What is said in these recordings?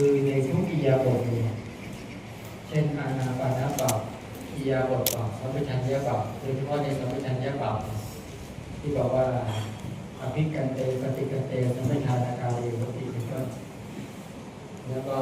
คือในทุกอิยาบถเนี่ยเช่นอานาปานาบาปอิริยาบถบาปสัมปชัญญะบาปโดยเฉพาะในสัมปชัญญะบาปที่บอกว่าอภิกันเตปฏิกันเตสัมปชานาการเอวติเป็นต้นแล้วก็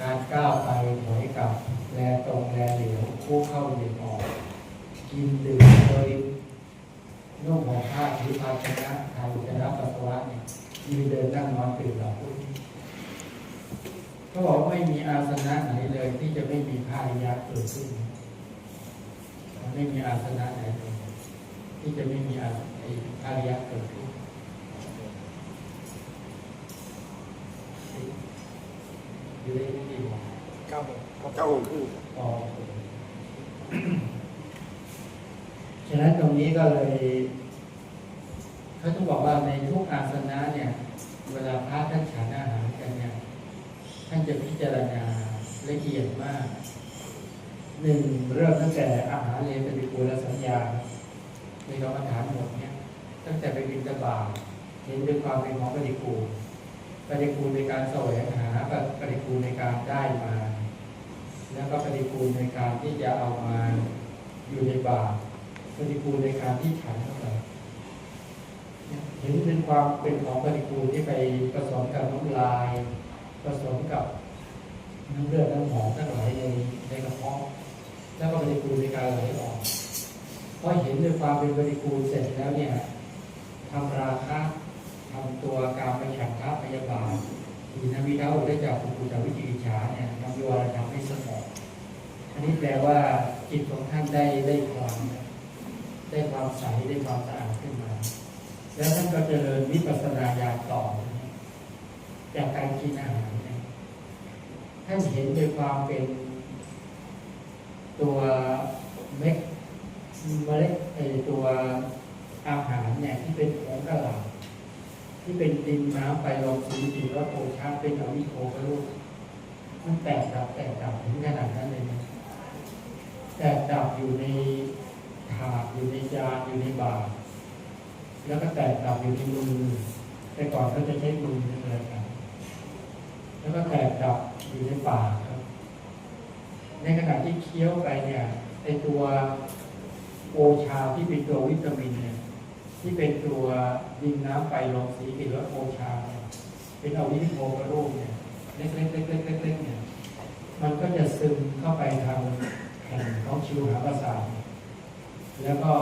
การก้าวไปถอยกลับแลตรงแลเหลวคู่เข้าเหยียดออกกินดื่มโดยนุ่งห่มผ้าถือภาชนะทายอุจจาระปัสสาวะเนี่ยยืนเดินนั่งนอนตื่นหลับ เขาบอกว่าไม่มีอาสนะไหนเลยที่จะไม่มีผ้าอายะเกิดขึ้น ไม่มีอาสนะไหนเลยที่จะไม่มีอาไอ้ผ้าอายะเกิดขึ้นอยู่ได้ไม่ดีหรอกเก้าโมงเก้าโมงครึ่งอ๋อฉะนั้นตรงนี้ก็เลยเขาต้องบอกว่าในทุกอาสนะเนี่ย เวลาพระท่านฉันอาหารกันเนี่ย ท่านจะพิจารณาละเอียดมากหนึ่งเริ่มตั้งแต่อาหารเลปฏิกูลสัญญาในกรรมฐานหมดเนี่ยตั้งแต่ไปบินตบาเห็นด้วยความเป็นของปฏิกูลปฏิกูลในการแสวงหาปฏิกูลในการได้มา แล้วก็ปฏิกูลในการที่จะเอามาอยู่ในบาตรปฏิกูลในการที่ฉันเข้าไปเนี่ยเห็นเป็นความเป็นของปฏิกูลที่ไปผสมกับน้ำลาย ผสมกับน้ำเลือดน้ำหอมทั้งหลายในในกระเพาะแล้วก็ปฏิกูลในการไหลออกพอเห็นด้วยความเป็นปฏิกูลเสร็จแล้วเนี่ยทำราคะทำตัวการไปฉันทะพยาบาททีนวิเท้าได้จากปุกุจาวิจิกิจฉาเนี่ยทำโยรทำให้สงบอันนี้แปลว่าจิตของท่านได้ได้ความได้ความใสได้ความสะอาดขึ้นมา แล้วท่านก็เจริญวิปัสสนาญาณต่อ จากการกินอาหาร ท่านเห็นด้วยความเป็นตัวเม็ดเมล็ดไอตัวอาหารเนี่ยที่เป็นของกระหล่ำที่เป็นดินน้ำไปลงสีสีว่าโพชาเป็นอวิโคกรูปมันแตกดับแตกดับถึงขนาดนั้นเลยนะแตกดับอยู่ในถาดอยู่ในจานอยู่ในบาตรแล้วก็แตกดับอยู่ในมือแต่ก่อนเขาจะใช้มือนี่อะไรกัน แล้วก็แตกดับอยู่ในปากครับ ในขณะที่เคี้ยวไปเนี่ยไอตัวโอชาที่เป็นตัววิตามินเนี่ยที่เป็นตัวดินน้ำไฟลงสีกิรโอชาเนี่ยเป็นอวิธิโมกรูปเนี่ยเล็กๆเล็กๆเล็กๆเนี่ยมันก็จะซึมเข้าไปทางแผ่นของชิวหาประสาทแล้วก็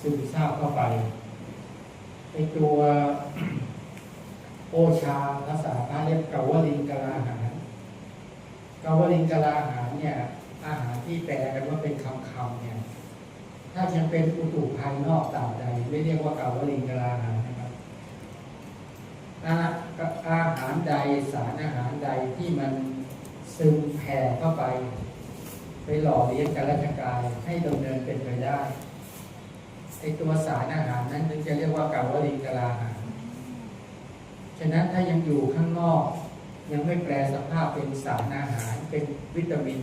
ซึมซาบเข้าไปไอตัว โอชาภาษาพระเรียกกาวลิงกะลาหารกาวลิงกะลาหารเนี่ย อาหารที่แปลกันว่าเป็นคำๆเนี่ย ถ้ายังเป็นอุตุภายนอกต่างใด ไม่เรียกว่ากาวลิงกะลาหารนะครับอาอาหารใดสารอาหารใดที่มันซึมแผ่เข้าไป ไปหล่อเลี้ยงกันราชกายให้ดำเนินเป็นไปได้ไอตัวสารอาหารนั้นถึงจะเรียกว่ากาวลิงกะลาหาระนั้นถ้ายังอยู่ข้างนอก ยังไม่แปลสภาพเป็นสารอาหารเป็นวิตามิน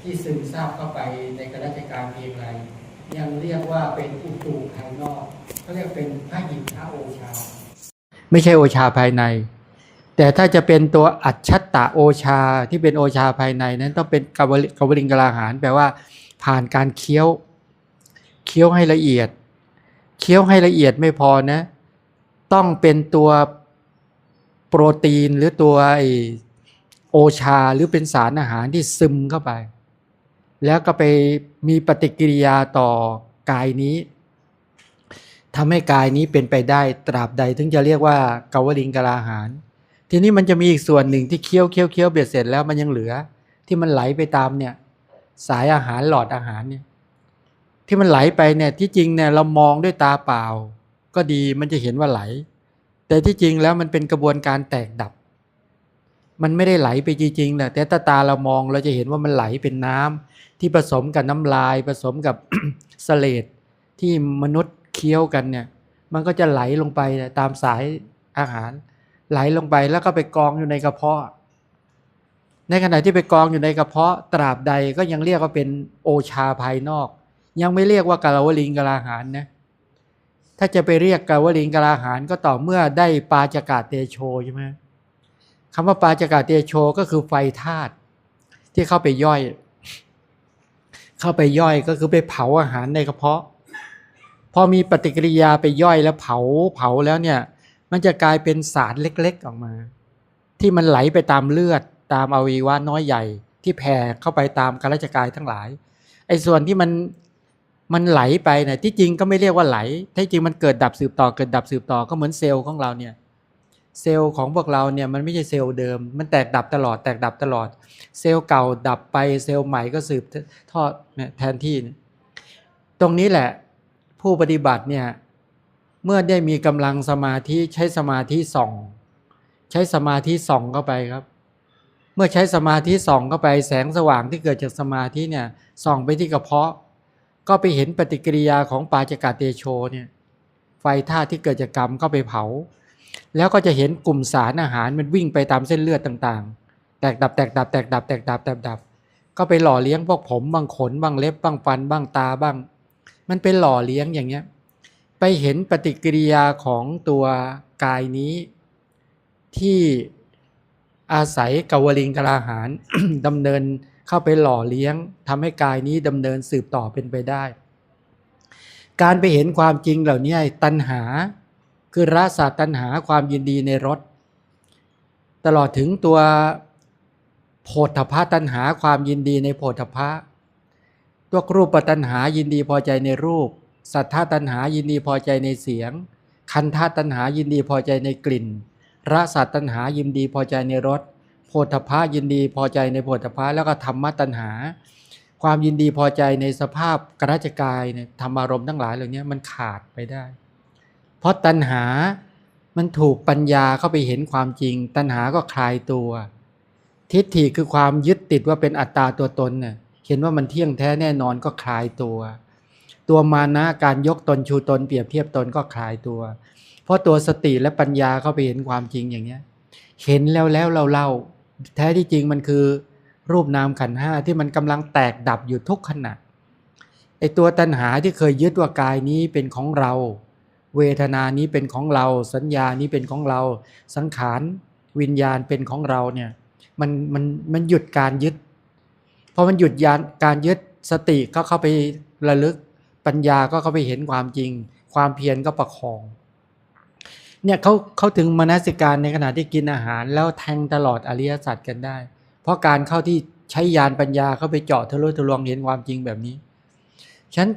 ที่ซึมซาบเข้าไปในกระราการเพียงไรยังเรียกว่าเป็นอุตุภายนอกเขาเรียกเป็นพระหยิบพระโอชา ไม่ใช่โอชาภายใน แต่ถ้าจะเป็นตัวอัจฉตะโอชาที่เป็นโอชาภายในนั้นต้องเป็นกาวลิกาวลิงกลาหารแปลว่า ผ่านการเคี้ยว เคี้ยวให้ละเอียด เคี้ยวให้ละเอียดไม่พอนะ ต้องเป็นตัว โปรตีนหรือตัวไอโอชาหรือเป็นสารอาหารที่ซึมเข้าไป แล้วก็ไปมีปฏิกิริยาต่อกายนี้ทำให้กายนี้เป็นไปได้ตราบใด ถึงจะเรียกว่ากาวลิงกลาหาร ทีนี้มันจะมีอีกส่วนหนึ่งที่เคี้ยวเคี้ยวเคี้ยวเบียดเสร็จแล้วมันยังเหลือ ที่มันไหลไปตามเนี่ยสายอาหารหลอดอาหารเนี่ยที่มันไหลไปเนี่ยที่จริงเนี่ยเรามองด้วยตาเปล่า ก็ดีมันจะเห็นว่าไหล แต่ที่จริงแล้วมันเป็นกระบวนการแตกดับ มันไม่ได้ไหลไปจริงๆแหละแต่ตาตาเรามองเราจะเห็นว่ามันไหลเป็นน้ำที่ผสมกับน้ำลาย ผสมกับสเลดที่มนุษย์เคี้ยวกันเนี่ย มันก็จะไหลลงไปตามสายอาหาร ไหลลงไปแล้วก็ไปกองอยู่ในกระเพาะ ในขณะที่ไปกองอยู่ในกระเพาะตราบใดก็ยังเรียกว่าเป็นโอชาภายนอก ยังไม่เรียกว่ากาลวลิงกาลาหารนะ ถ้าจะไปเรียกกาวลิงกลาหารก็ต่อเมื่อได้ปาจกาเตโชใช่ไหมคำว่าปาจกาเตโชก็คือไฟธาตุที่เข้าไปย่อย เข้าไปย่อยก็คือไปเผาอาหารในกระเพาะ พอมีปฏิกิริยาไปย่อยแล้วเผาเผาแล้วเนี่ย มันจะกลายเป็นสารเล็กๆออกมา ที่มันไหลไปตามเลือด ตามอวัยวะน้อยใหญ่ ที่แผ่เข้าไปตามกาลจกายทั้งหลายไอ้ส่วนที่มัน มันไหลไปนี่ยที่จริงก็ไม่เรียกว่าไหลที่จริงมันเกิดดับสืบต่อเกิดดับสืบต่อก็เหมือนเซลล์ของเราเนี่ยเซลล์ของพวกเราเนี่ยมันไม่ใช่เซลล์เดิม มันแตกดับตลอดแตกดับตลอด เซลล์เก่าดับไปเซลล์ใหม่ก็สืบทอดเนี่ยแทนที่ ตรงนี้แหละผู้ปฏิบัติเนี่ยเมื่อได้มีกำลังสมาธิใช้สมาธิส่อง ใช้สมาธิส่องเข้าไปครับ เมื่อใช้สมาธิส่องเข้าไปแสงสว่างที่เกิดจากสมาธิเนี่ยส่องไปที่กระเพาะ ก็ไปเห็นปฏิกิริยาของปาจกาเตโชเนี่ยไฟธาตุที่เกิดจากกรรมเข้าไปเผา แล้วก็จะเห็นกลุ่มสารอาหารมันวิ่งไปตามเส้นเลือดต่างๆ แตกดับแตกดับแตกดับแตกดับแตกดับ ก็ไปหล่อเลี้ยงพวกผมบางขนบางเล็บบางฟันบางตาบ้าง มันเป็นหล่อเลี้ยงอย่างเงี้ยไปเห็นปฏิกิริยาของตัวกายนี้ ที่อาศัยกวลิงกลาหารดำเนิน เข้าไปหล่อเลี้ยงทำให้กายนี้ดำเนินสืบต่อเป็นไปได้ การไปเห็นความจริงเหล่านี้ตัณหา คือราสาตัณหาความยินดีในรสตลอดถึงตัวโพธพะตัณหาความยินดีในโพธพะตัวรูปตัณหายินดีพอใจในรูป สัทธาตัณหายินดีพอใจในเสียง คันธาตัณหายินดีพอใจในกลิ่นรสาตัณหายินดีพอใจในรส โพธพะยินดีพอใจในโพธพะแล้วก็ธรรมตัณหา ความยินดีพอใจในสภาพกราชกายเนี่ยธรรมารมณ์ทั้งหลายเหล่านี้มันขาดไปได้ เพราะตัณหามันถูกปัญญาเข้าไปเห็นความจริง ตัณหาก็คลายตัว ทิฏฐิคือความยึดติดว่าเป็นอัตตาตัวตนเนี่ยเห็นว่ามันเที่ยงแท้แน่นอนก็คลายตัว ตัวมานะการยกตนชูตนเปรียบเทียบตนก็คลายตัว เพราะตัวสติและปัญญาเข้าไปเห็นความจริงอย่างเนี้ยเห็นแล้วแล้วเราเล่า แท้ที่จริงมันคือรูปนามขันห้าที่มันกำลังแตกดับอยู่ทุกขณะไอตัวตัณหาที่เคยยึดว่ากายนี้เป็นของเรา เวทนานี้เป็นของเรา สัญญานี้เป็นของเรา สังขารวิญญาณเป็นของเราเนี่ยมันมันมันหยุดการยึดพอมันหยุดยานการยึดสติก็เข้าไประลึกปัญญาก็เข้าไปเห็นความจริง ความเพียรก็ประคอง เนี่ยเขาเขาถึงมนสิการในขณะที่กินอาหาร แล้วแทงตลอดอริยสัจกันได้ เพราะการเข้าที่ใช้ยานปัญญาเข้าไปเจาะทะลุทะลวงเห็นความจริงแบบนี้ฉะนั้น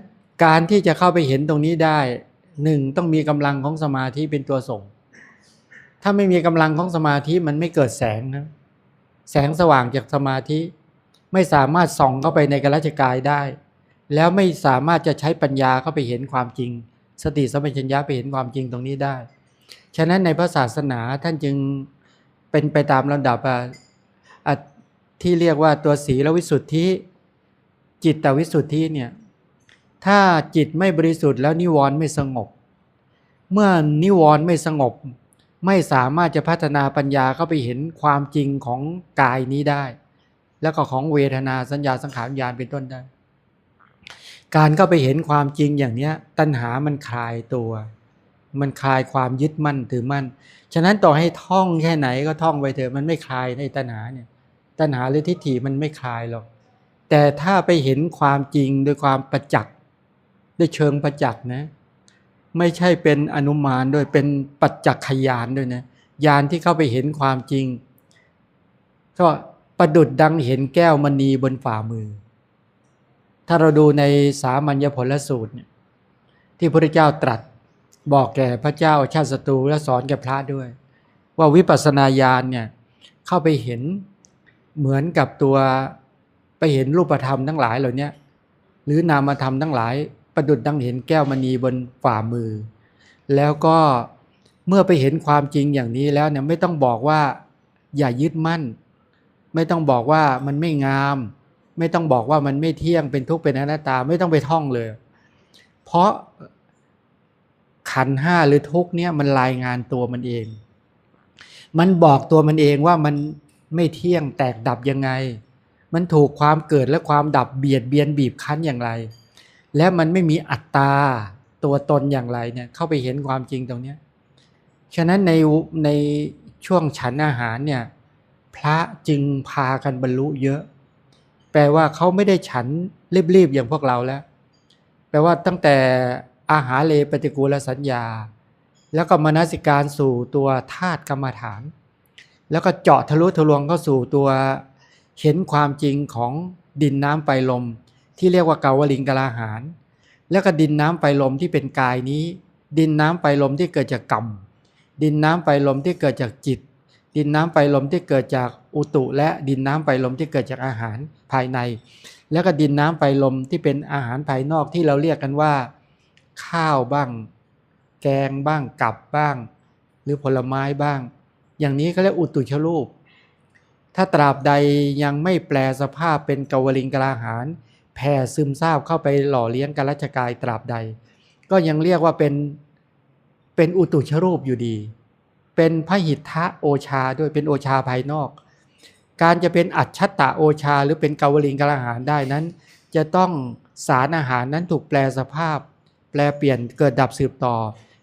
การที่จะเข้าไปเห็นตรงนี้ได้หนึ่งต้องมีกำลังของสมาธิเป็นตัวส่ง ถ้าไม่มีกำลังของสมาธิมันไม่เกิดแสงนะแสงสว่างจากสมาธิ ไม่สามารถส่องเข้าไปในกระจกายได้ แล้วไม่สามารถจะใช้ปัญญาเข้าไปเห็นความจริง สติสัมปชัญญะไปเห็นความจริงตรงนี้ได้ ฉะนั้นในพระศาสนาท่านจึงเป็นไปตามลำดับที่เรียกว่าตัวศีลวิสุทธิ จิตตวิสุทธิเนี่ยถ้าจิตไม่บริสุทธิ์แล้วนิวรณ์ไม่สงบ เมื่อนิวรณ์ไม่สงบ ไม่สามารถจะพัฒนาปัญญาเข้าไปเห็นความจริงของกายนี้ได้ แล้วก็ของเวทนาสัญญาสังขารวิญญาณเป็นต้นได้ การเข้าไปเห็นความจริงอย่างนี้ตัณหามันคลายตัว มันคลายความยึดมั่นถือมั่น ฉะนั้นต่อให้ท่องแค่ไหนก็ท่องไปเถอะมันไม่คลายในตัณหาเนี่ย ตัณหาหรือทิฏฐิมันไม่คลายหรอก แต่ถ้าไปเห็นความจริงด้วยความประจักษ์ด้วยเชิงประจักษ์นะ ไม่ใช่เป็นอนุมานด้วยเป็นปัจจักขยานด้วยนะยานที่เข้าไปเห็นความจริง ก็ประดุดดังเห็นแก้วมณีบนฝ่ามือ ถ้าเราดูในสามัญญผลสูตรเนี่ยที่พระเจ้าตรัส บอกแก่พระเจ้าชาติศัตรูและสอนแก่พระด้วย ว่าวิปัสสนาญาณเนี่ยเข้าไปเห็นเหมือนกับตัวไปเห็นรูปธรรมทั้งหลายเหล่านี้หรือนามธรรมทั้งหลาย ประดุดดังเห็นแก้วมณีบนฝ่ามือ แล้วก็เมื่อไปเห็นความจริงอย่างนี้แล้วเนี่ยไม่ต้องบอกว่าอย่ายึดมั่น ไม่ต้องบอกว่ามันไม่งาม ไม่ต้องบอกว่ามันไม่เที่ยงเป็นทุกข์เป็นอนัตตาไม่ต้องไปท่องเลย เพราะ ขันห้าหรือทุกเนี่ยมันรายงานตัวมันเอง มันบอกตัวมันเองว่ามันไม่เที่ยงแตกดับยังไง มันถูกความเกิดและความดับเบียดเบียนบีบคั้นอย่างไร และมันไม่มีอัตตาตัวตนอย่างไรเนี่ยเข้าไปเห็นความจริงตรงนี้ฉะนั้นในในช่วงฉันอาหารเนี่ยพระจึงพากันบรรลุเยอะ แปลว่าเขาไม่ได้ฉันรีบๆอย่างพวกเราแล้ว แปลว่าตั้งแต่ อาหารเลปฏิกูลสัญญา แล้วก็มนสิการสู่ตัวธาตุกรรมฐาน แล้วก็เจาะทะลุทะลวงเข้าสู่ตัวเห็นความจริงของดินน้ำไฟลม ที่เรียกว่าเกาวลิงกลาหาร แล้วก็ดินน้ำไฟลมที่เป็นกายนี้ ดินน้ำไฟลมที่เกิดจากกรรมดินน้ำไฟลมที่เกิดจากจิต ดินน้ำไฟลมที่เกิดจากอุตุ และดินน้ำไฟลมที่เกิดจากอาหารภายใน แล้วก็ดินน้ำไฟลมที่เป็นอาหารภายนอกที่เราเรียกกันว่า ข้าวบ้าง แกงบ้างกับบ้าง หรือผลไม้บ้าง อย่างนี้ก็เรียกอุตุชรูป ถ้าตราบใดยังไม่แปลสภาพเป็นกวลิงกลาหารแผ่ซึมซาบเข้าไปหล่อเลี้ยงกัลชกายตราบใด ก็ยังเรียกว่าเป็นเป็นอุตุชรูปอยู่ดี เป็นพระหิทธะโอชาด้วยเป็นโอชาภายนอก การจะเป็นอัจฉตะโอชา หรือเป็นกาวลิงกลาหารได้นั้น จะต้องสารอาหารนั้นถูกแปลสภาพ แปลเปลี่ยนเกิดดับสืบต่อ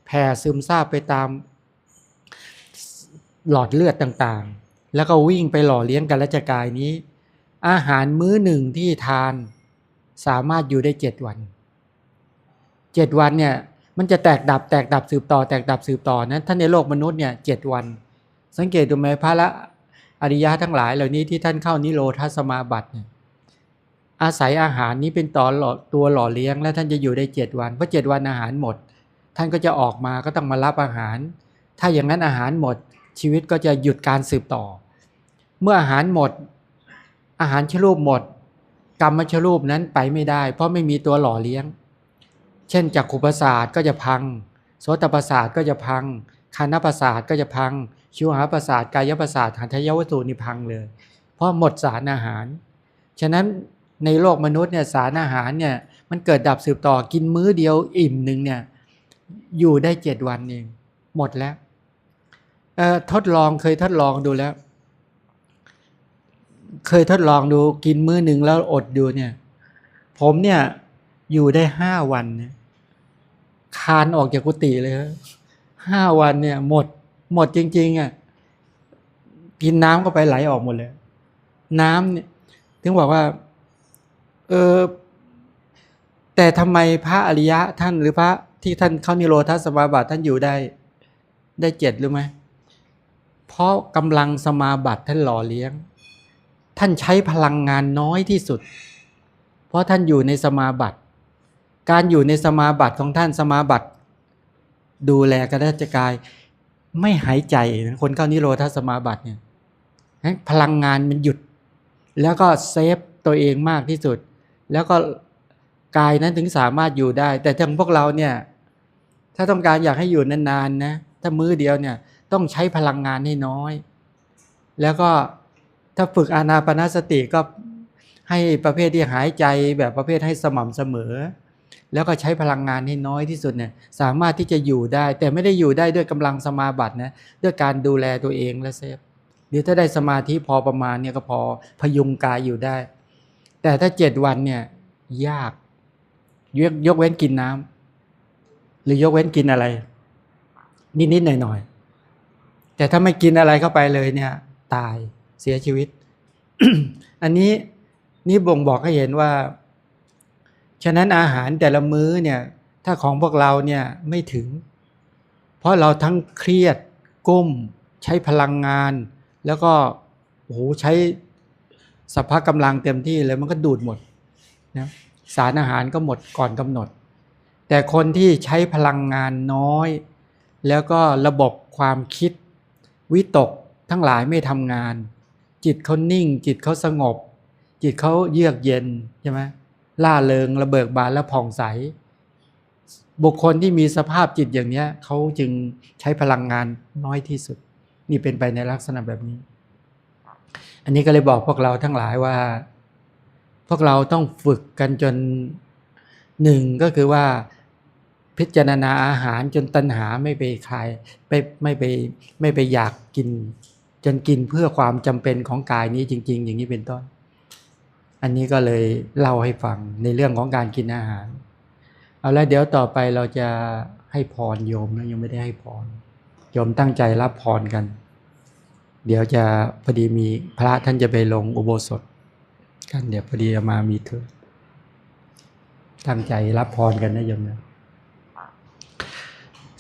แผ่ซึมซาบไปตามหลอดเลือดต่างๆ แล้วก็วิ่งไปหล่อเลี้ยงกันและจกายนี้ อาหารมื้อหนึ่งที่ทานสามารถอยู่ได้เจ็ดวันเจ็ดวันเนี่ยมันจะแตกดับแตกดับสืบต่อ แตกดับสืบต่อนั้นท่านในโลกมนุษย์เนี่ยเจ็ดวัน สังเกตดูไหมพระละอริยะทั้งหลายเหล่านี้ที่ท่านเข้านิโรธาสมาบัติเนี่ย อาศัยอาหารนี้เป็นต่อหล่อตัวหล่อเลี้ยง และท่านจะอยู่ได้เจ็ดวันเพราะเจ็ดวันอาหารหมด ท่านก็จะออกมาก็ต้องมารับอาหาร ถ้าอย่างนั้นอาหารหมด ชีวิตก็จะหยุดการสืบต่อ เมื่ออาหารหมด อาหารชรูปหมด กรรมชรูปนั้นไปไม่ได้ เพราะไม่มีตัวหล่อเลี้ยง เช่นจักขุประสาทก็จะพังโสตประสาทก็จะพังคานประสาทก็จะพัง ชิวหาประสาทกายประสาทหันทยวัตถุนี่พังเลย เพราะหมดสารอาหาร ฉะนั้น ในโลกมนุษย์เนี่ยสารอาหารเนี่ยมันเกิดดับสืบต่อกินมื้อเดียวอิ่มหนึ่งเนี่ยอยู่ได้เจ็ดวันเองหมดแล้วทดลองเคยทดลองดูแล้ว เคยทดลองดูกินมื้อหนึ่งแล้วอดดูเนี่ย ผมเนี่ยอยู่ได้ห้าวันเนี่ยคานออกจากกุฏิเลยครับห้าวันเนี่ย หมด หมดจริงๆอะกินน้ำก็ไปไหลออกหมดเลย น้ำเนี่ย ถึงบอกว่า เออแต่ทำไมพระอริยะท่านหรือพระที่ท่านเข้านิโรธาสมาบัติท่านอยู่ได้ได้เจ็ดหรือไหมเพราะกำลังสมาบัติท่านหล่อเลี้ยง ท่านใช้พลังงานน้อยที่สุด เพราะท่านอยู่ในสมาบัติ การอยู่ในสมาบัติของท่านสมาบัติ ดูแลกระดัจกายไม่หายใจคนเข้านิโรธาสมาบัติเนี่ยพลังงานมันหยุด แล้วก็เซฟตัวเองมากที่สุด แล้วก็กายนั้นถึงสามารถอยู่ได้ แต่ทางพวกเราเนี่ย ถ้าต้องการอยากให้อยู่นานๆนะ ถ้ามื้อเดียวเนี่ยต้องใช้พลังงานให้น้อย แล้วก็ถ้าฝึกอานาปนาสติก็ให้ประเภทที่หายใจแบบประเภทให้สม่ำเสมอ แล้วก็ใช้พลังงานให้น้อยที่สุดเนี่ยสามารถที่จะอยู่ได้ แต่ไม่ได้อยู่ได้ด้วยกำลังสมาบัตินะด้วยการดูแลตัวเองและเซฟเดี๋ยวถ้าได้สมาธิพอประมาณเนี่ยก็พอพยุงกายอยู่ได้ แต่ถ้าเจ็ดวันเนี่ยยากยกยกเว้นกินน้ำหรือยกเว้นกินอะไร นิดๆหน่อยๆแต่ถ้าไม่กินอะไรเข้าไปเลยเนี่ย ตายเสียชีวิต อันนี้นี่บ่งบอกให้เห็นว่า ฉะนั้นอาหารแต่ละมื้อเนี่ย ถ้าของพวกเราเนี่ยไม่ถึง เพราะเราทั้งเครียด ก้ม ใช้พลังงาน แล้วก็โอ้โหใช้ สภาพกำลังเต็มที่เลยมันก็ดูดหมดนะสารอาหารก็หมดก่อนกำหนด แต่คนที่ใช้พลังงานน้อย แล้วก็ระบบความคิด วิตกทั้งหลายไม่ทำงาน จิตเขานิ่ง จิตเขาสงบ จิตเขาเยือกเย็นใช่ไหมล่าเริงระเบิกบานและผ่องใส บุคคลที่มีสภาพจิตอย่างนี้เขาจึงใช้พลังงานน้อยที่สุด นี่เป็นไปในลักษณะแบบนี้ อันนี้ก็เลยบอกพวกเราทั้งหลายว่า พวกเราต้องฝึกกันจนหนึ่งก็คือว่าพิจารณาอาหารจนตัณหาไม่ไปคลายไปไม่ไปไม่ไปอยากกิน จนกินเพื่อความจำเป็นของกายนี้จริง ๆ อย่างนี้เป็นต้น อันนี้ก็เลยเล่าให้ฟังในเรื่องของการกินอาหาร เอาละเดี๋ยวต่อไปเราจะให้พรโยมนะยังไม่ได้ให้พรโยมตั้งใจรับพรกัน เดี๋ยวจะพอดีมีพระท่านจะไปลงอุโบสถ กันเดี๋ยวพอดีจะมามีเถอตั้งใจรับพรกันนะโยมนะ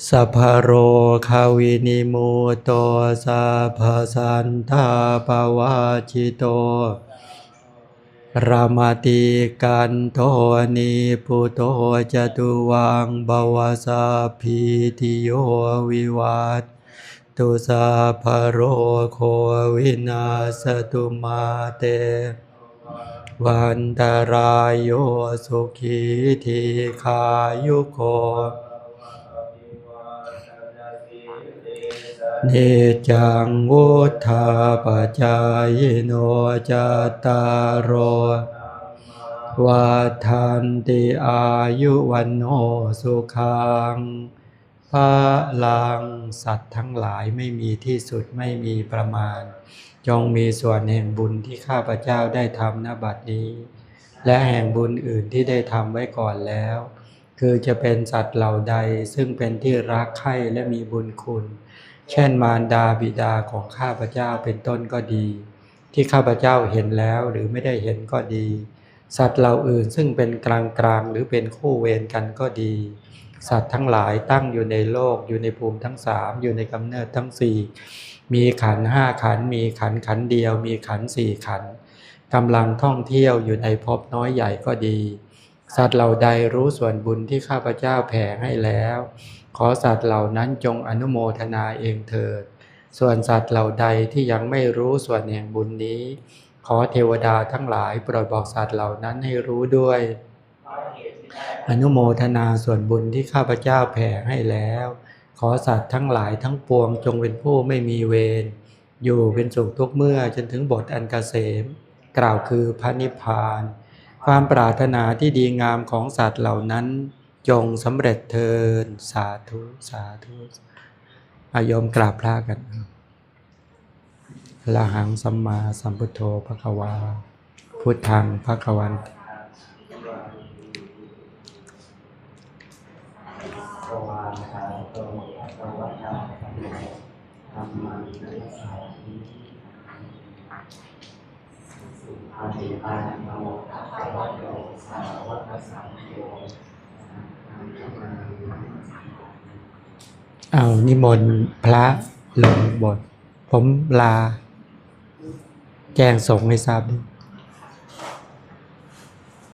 สัพพโรคาวินิโมโตสัพสันทาปวาจิโตรามติกันโทนิพุโตจตุวังบวสาพิติโยวิวัต ตุสัพโรโควินาสตุมาเต วันตรายโยสุขีทีขายุโกเนจังวุธาปจายโนจตารโรวาทันติอายุวันโนสุขัง พระลังสัตว์ทั้งหลายไม่มีที่สุดไม่มีประมาณ จงมีส่วนแห่งบุญที่ข้าพเจ้าได้ทำณบัดนี้ และแห่งบุญอื่นที่ได้ทำไว้ก่อนแล้ว คือจะเป็นสัตว์เหล่าใดซึ่งเป็นที่รักใคร่และมีบุญคุณ เช่นมารดาบิดาของข้าพเจ้าเป็นต้นก็ดี ที่ข้าพเจ้าเห็นแล้วหรือไม่ได้เห็นก็ดี สัตว์เหล่าอื่นซึ่งเป็นกลางกลางหรือเป็นคู่เวรกันก็ดี สัตว์ทั้งหลายตั้งอยู่ในโลก อยู่ในภูมิทั้งสามอยู่ในกำเนิดทั้งสี่มีขันห้าขันมีขันขันเดียว มีขันสี่ขันกำลังท่องเที่ยวอยู่ในภพน้อยใหญ่ก็ดี สัตว์เหล่าใดรู้ส่วนบุญที่ข้าพเจ้าแผ่ให้แล้ว ขอสัตว์เหล่านั้นจงอนุโมทนาเองเถิด ส่วนสัตว์เหล่าใดที่ยังไม่รู้ส่วนแห่งบุญนี้ ขอเทวดาทั้งหลายโปรดบอกสัตว์เหล่านั้นให้รู้ด้วย อนุโมทนาส่วนบุญที่ข้าพเจ้าแผ่ให้แล้ว ขอสัตว์ทั้งหลายทั้งปวงจงเป็นผู้ไม่มีเวรอยู่เป็นสุขทุกเมื่อจนถึงบทอันเกษม กล่าวคือพระนิพพาน ความปรารถนาที่ดีงามของสัตว์เหล่านั้น จงสำเร็จเทินสาธุสาธุอายมกราบพระกันละหังสัมมาสัมพุทโธพระควา พุทธังพระควันติ ภวาคาโตภวตาธรรมังนัสสามิ สุภาติปันโนภะคะวะโตสาวกสังโฆเอานิมนต์พระลงบท ผมลา แจ้งส่งให้ทราบด้วย